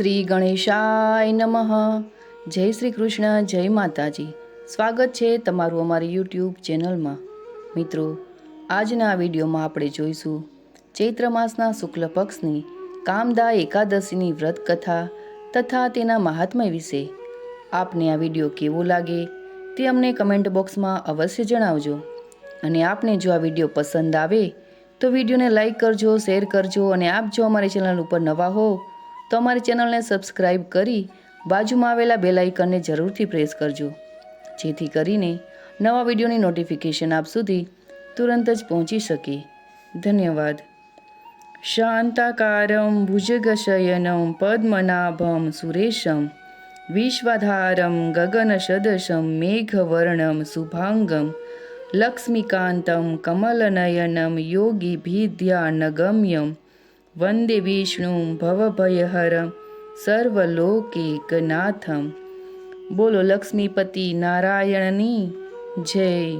શ્રી ગણેશાય નમઃ. જય શ્રી કૃષ્ણ, જય માતાજી. સ્વાગત છે તમારું અમારી યુટ્યુબ ચેનલમાં. મિત્રો, આજના વિડીયોમાં આપણે જોઈશું ચૈત્ર માસના શુક્લ પક્ષની કામદા એકાદશીની વ્રત કથા તથા તેના મહાત્મ્ય વિશે. આપને આ વીડિયો કેવો લાગે તે અમને કમેન્ટ બોક્સમાં અવશ્ય જણાવજો. અને આપને જો આ વીડિયો પસંદ આવે તો વિડીયોને લાઈક કરજો, શેર કરજો અને આપ જો અમારી ચેનલ ઉપર નવા હો તો અમારી ચેનલને સબસ્ક્રાઈબ કરી બાજુમાં આવેલા બેલ આઇકનને જરૂરથી પ્રેસ કરજો. જેથી કરીને નવા વિડીયોની નોટિફિકેશન આપ સુધી તુરંત જ પહોંચી શકે. ધન્યવાદ. શાંતાકારમ ભુજગશયનમ પદ્મનાભમ સુરેશમ વિશ્વધારમ ગગનસદશમ મેઘવર્ણમ શુભાંગમ લક્ષ્મીકાંતમ કમલનયનમ યોગીભીધ્યાનગમ્યમ વંદે વિષ્ણુ ભવભયહરમ સર્વલોકેકનાથમ. બોલો લક્ષ્મીપતિ નારાયણની જય.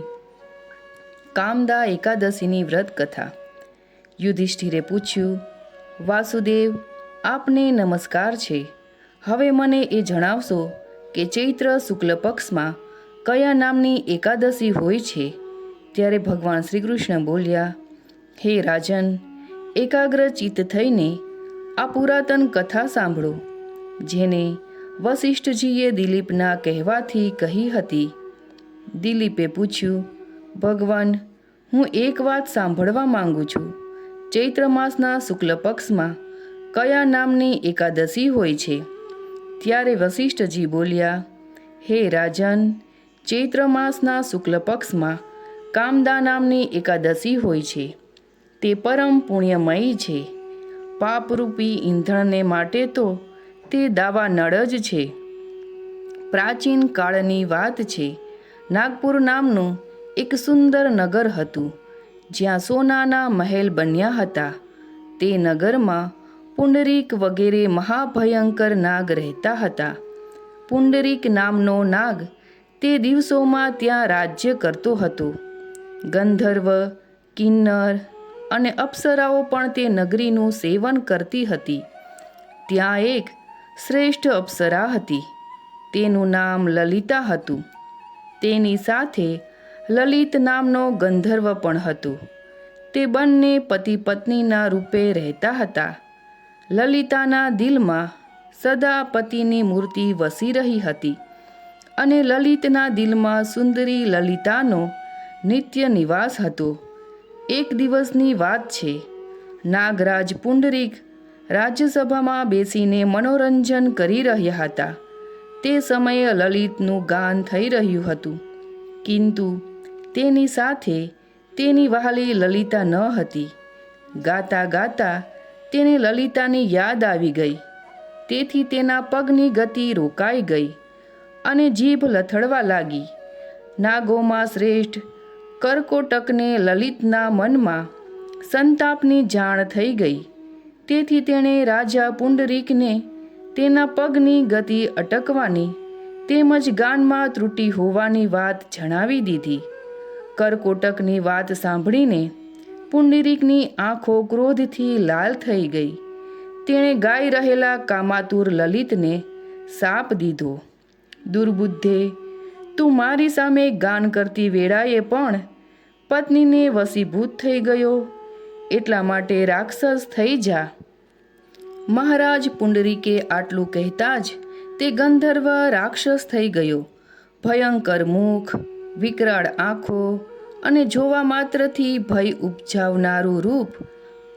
કામદા એકાદશીની વ્રત કથા યુધિષ્ઠિરે પૂછ્યું, વાસુદેવ, આપને નમસ્કાર છે. હવે મને એ જણાવશો કે ચૈત્ર શુક્લ પક્ષમાં કયા નામની એકાદશી હોય છે? ત્યારે ભગવાન શ્રી કૃષ્ણ બોલ્યા, હે રાજન એકાગ્ર ચિત્ત થઈને આ પુરાતન કથા સાંભળો, જેને વશિષ્ઠજીએ દિલીપના કહેવાથી કહી હતી. દિલીપે પૂછ્યું, ભગવાન, હું એક વાત સાંભળવા માંગુ છું. ચૈત્ર માસના શુક્લ પક્ષમાં કયા નામની એકાદશી હોય છે? ત્યારે વશિષ્ઠજી બોલ્યા, હે રાજન, ચૈત્ર માસના શુક્લ પક્ષમાં કામદા નામની એકાદશી હોય છે. તે પરમ પુણ્યમયી છે. પાપરૂપી ઈંધણને માટે તો તે દાવા નળ જ છે. પ્રાચીન કાળની વાત છે. નાગપુર નામનું એક સુંદર નગર હતું, જ્યાં સોનાના મહેલ બન્યા હતા. તે નગરમાં પુંડરીક વગેરે મહાભયંકર નાગ રહેતા હતા. પુંડરીક નામનો નાગ તે દિવસોમાં ત્યાં રાજ્ય કરતો હતો. ગંધર્વ, કિન્નર અને અપ્સરાઓ પણ તે નગરીનું સેવન કરતી હતી. ત્યાં એક શ્રેષ્ઠ અપ્સરા હતી. તેનું નામ લલિતા હતું. તેની સાથે લલિત નામનો ગંધર્વ પણ હતો. તે બંને પતિ પત્નીના રૂપે રહેતા હતા. લલિતાના દિલમાં સદા પતિની મૂર્તિ વસી રહી હતી અને લલિતના દિલમાં સુંદરી લલિતાનો નિત્ય નિવાસ હતો. એક દિવસની વાત છે. નાગરાજ પુંડરીક રાજ્યસભામાં બેસીને મનોરંજન કરી રહ્યા હતા. તે સમયે લલિતનું ગાન થઈ રહ્યું હતું. કિંતુ તેની સાથે તેની વહાલી લલિતા ન હતી. ગાતા ગાતા તેને લલિતાની યાદ આવી ગઈ. તેથી તેના પગની ગતિ રોકાઈ ગઈ અને જીભ લથડવા લાગી. નાગોમાં શ્રેષ્ઠ કરકોટકને લલિતના મનમાં સંતાપની જાણ થઈ ગઈ. તેથી તેણે રાજા પુંડરીકને તેના પગની ગતિ અટકવાની તેમજ ગાનમાં ત્રુટિ હોવાની વાત જણાવી દીધી. કરકોટકની વાત સાંભળીને પુંડરીકની આંખો ક્રોધથી લાલ થઈ ગઈ. તેણે ગાઈ રહેલા કામાતુર લલિતને સાપ દીધો. દુર્બુદ્ધે, તું મારી સામે ગાન કરતી વેળાએ પણ પત્નીને વસીભૂત થઈ ગયો. એટલા માટે રાક્ષસ થઈ જા. મહારાજ પુંડરીકે આટલું કહેતા જ તે ગંધર્વ રાક્ષસ થઈ ગયો. ભયંકર મુખ, વિકરાળ આંખો અને જોવા માત્રથી ભય ઉપજાવનારું રૂપ.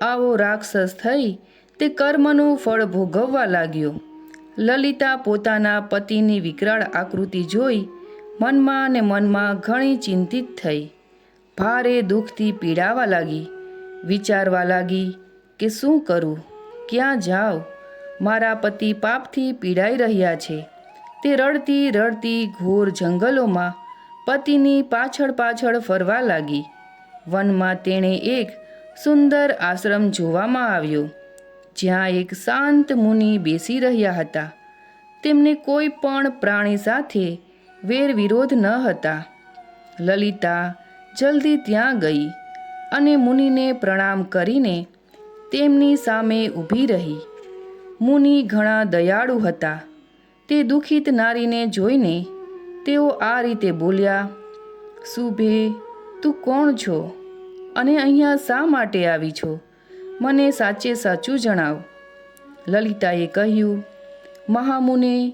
આવો રાક્ષસ થઈ તે કર્મનું ફળ ભોગવવા લાગ્યો. લલિતા પોતાના પતિની વિકરાળ આકૃતિ જોઈ મનમાં ને મનમાં ઘણી ચિંતિત થઈ. ભારે દુઃખથી પીડાવા લાગી. વિચારવા લાગી કે શું કરું? ક્યાં જાઉં? મારા પતિ પાપથી પીડાઈ રહ્યા છે. તે રડતી રડતી ઘોર જંગલોમાં પતિની પાછળ પાછળ ફરવા લાગી. વનમાં તેણે એક સુંદર આશ્રમ જોવામાં આવ્યો, જ્યાં એક શાંત મુનિ બેસી રહ્યા હતા. તેમને કોઈ પણ પ્રાણી સાથે વેર વિરોધ ન હતા. લલિતા જલ્દી ત્યાં ગઈ અને મુનિને પ્રણામ કરીને તેમની સામે ઊભી રહી. મુનિ ઘણા દયાળુ હતા. તે દુઃખિત નારીને જોઈને તેઓ આ રીતે બોલ્યા શુભે તું કોણ છો અને અહીંયા શા માટે આવી છો? મને સાચે સાચું જણાવ. લલિતાએ કહ્યું, મહામુને,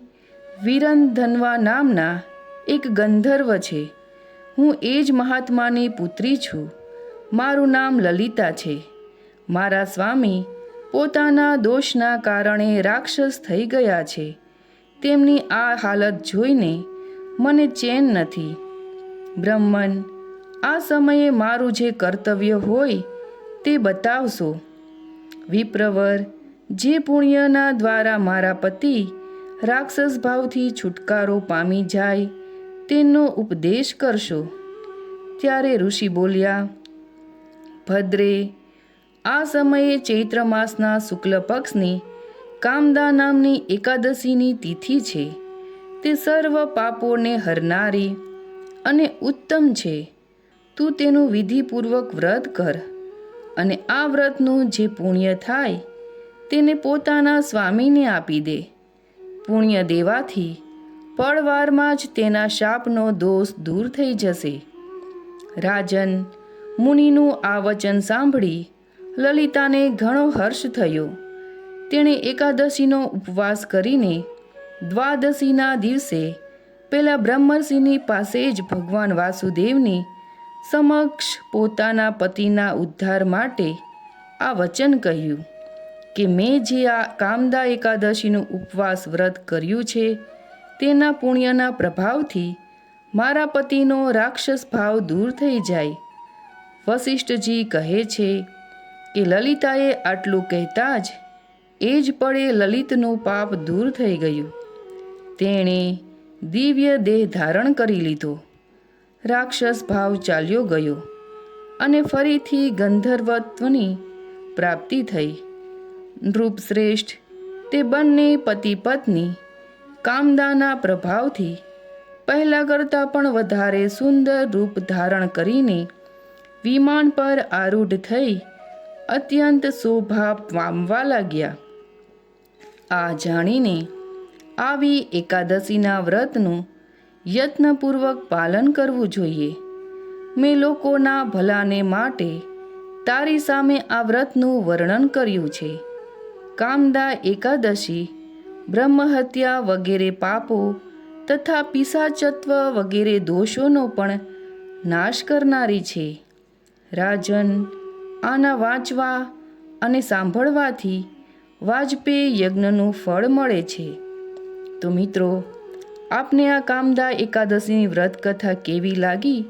વીરંધનવા નામના એક ગંધર્વ છે. હું એ જ મહાત્માની પુત્રી છું. મારું નામ લલિતા છે. મારા સ્વામી પોતાના દોષના કારણે રાક્ષસ થઈ ગયા છે. તેમની આ હાલત જોઈને મને ચેન નથી. બ્રહ્મન, આ સમયે મારું જે કર્તવ્ય હોય તે બતાવશો. વિપ્રવર, જે પુણ્યના દ્વારા મારા પતિ રાક્ષસ ભાવથી છુટકારો પામી જાય તેનો ઉપદેશ કરશો. ત્યારે ઋષિ બોલ્યા, ભદ્રે, આ સમયે ચૈત્ર માસના શુક્લ પક્ષની કામદા નામની એકાદશીની તિથિ છે. તે સર્વ પાપોને હરનારી અને ઉત્તમ છે. તું તેનું વિધિપૂર્વક વ્રત કર અને આ વ્રતનું જે પુણ્ય થાય, તેને પોતાના સ્વામીને આપી દે. પુણ્ય દેવાથી પળવારમાં જ તેના શાપનો દોષ દૂર થઈ જશે. રાજન, મુનિનું આ વચન સાંભળી લલિતાને ઘણો હર્ષ થયો. તેણે એકાદશીનો ઉપવાસ કરીને દ્વાદશીના દિવસે પેલા બ્રહ્મર્ષિની પાસે જ ભગવાન વાસુદેવની સમક્ષ પોતાના પતિના ઉદ્ધાર માટે આ વચન કહ્યું કે, મેં જે આ કામદા એકાદશીનું ઉપવાસ વ્રત કર્યું છે તેના પુણ્યના પ્રભાવથી મારા પતિનો રાક્ષસ ભાવ દૂર થઈ જાય. વશિષ્ઠજી કહે છે કે લલિતાએ આટલું કહેતા જ એ જ પડે લલિતનું પાપ દૂર થઈ ગયું. તેણે દિવ્ય દેહ ધારણ કરી લીધો. રાક્ષસ ભાવ ચાલ્યો ગયો અને ફરીથી ગંધર્વત્વની પ્રાપ્તિ થઈ. નૃપશ્રેષ્ઠ તે બંને પતિ પત્ની કામદાના પ્રભાવથી પહેલાં કરતાં પણ વધારે સુંદર રૂપ ધારણ કરીને વિમાન પર આરૂઢ થઈ અત્યંત શોભા પામવા લાગ્યા. આ જાણીને આવી એકાદશીના વ્રતનું યત્નપૂર્વક પાલન કરવું જોઈએ. મેં લોકોના ભલાને માટે તારી સામે આ વ્રતનું વર્ણન કર્યું છે. કામદા એકાદશી બ્રહ્મહત્યા વગેરે પાપો તથા પિશાચત્વ વગેરે દોષોનો પણ નાશ કરનારી છે. રાજન, આના વાંચવા અને સાંભળવાથી વાજપેયી યજ્ઞનું ફળ મળે છે. તો મિત્રો, આપને આ કામદા એકાદશીની વ્રત કથા કેવી લાગી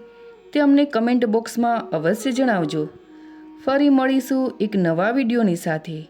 તે અમને કમેન્ટ બોક્સમાં અવશ્ય જણાવજો. ફરી મળીશું એક નવા વિડીયોની સાથે.